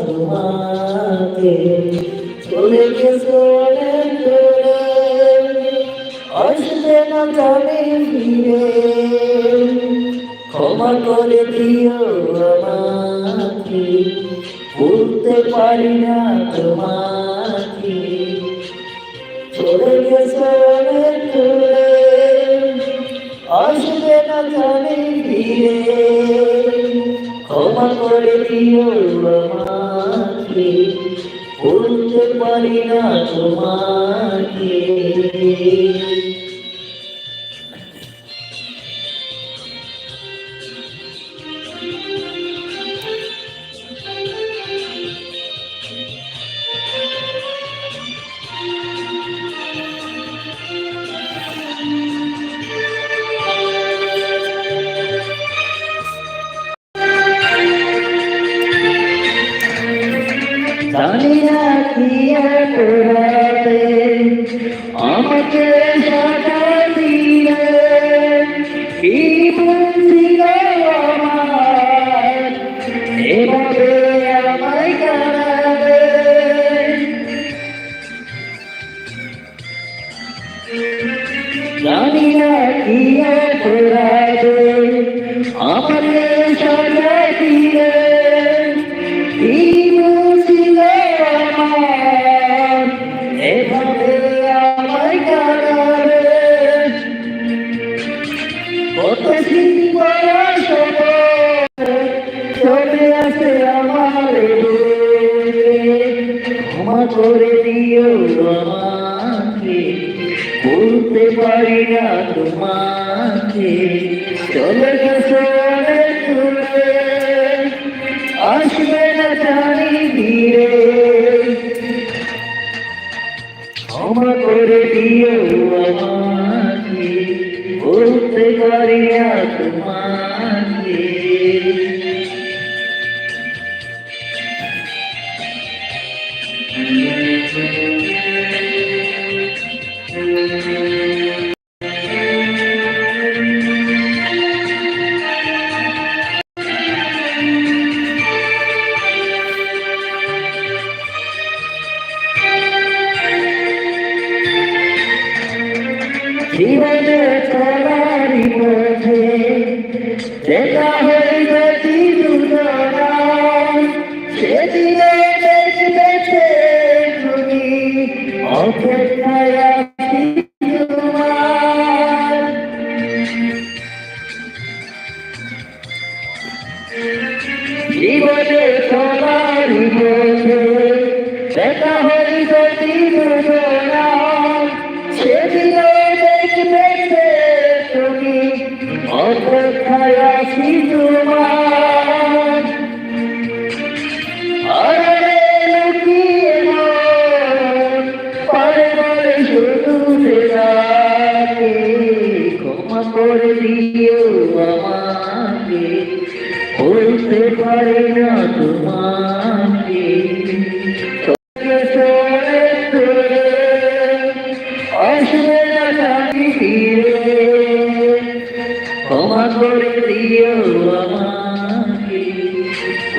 আমাকে চলে গেছে অনেক দূরে আসবে না জানি ফিরে। ক্ষমা করে দিও আমাকে। ভুলতে পারি না তোমাকে। চলে গেছে অনেক দূরে আসবে না জানি ফিরে। ক্ষমা করে দিও আমাকে। বলতে পারি না তোমাকে। জানি না কি অপরাধে আমাকে সাজা দিয়ে কি বলছিল আমার? এভাবে আমায় কাঁদাবে জানি না কি অপরাধে আমাকে চলে আসে আমার ক্ষমা করে দিও আমাকে বলতে পারি না তোমাকে চলে গেছে অনেক আসবে বলতে পারি না তোমাকে জীবনে দেখা হইবে সেদিনে দেখবে তুমি অপেক্ষায় জীবনে পথে দেখা হইবে দুজনা অপেক্ষায় আছি তোমার পারে বলে শুধু ক্ষমা করে দিও আমাকে বলতে পারি না তোমাকে আমাকে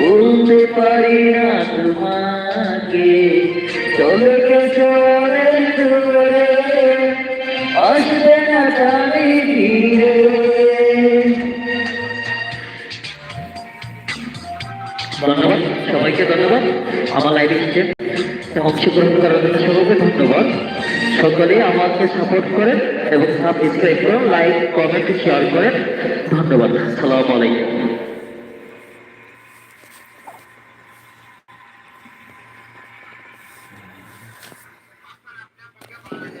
বলতে পারি না তোমাকে চলে গেছে অনেক দূরে আসবে না জানি ফিরে ধন্যবাদ। সবাইকে ধন্যবাদ। আমার লাইভে এসেছেন অংশগ্রহণ করার জন্য সবাইকে ধন্যবাদ। সকলেই আমাকে সাপোর্ট করেন এবং সাবস্ক্রাইব করুন লাইক কমেন্ট শেয়ার করেন। ধন্যবাদ। সালাম আলাইকুম। Thank you.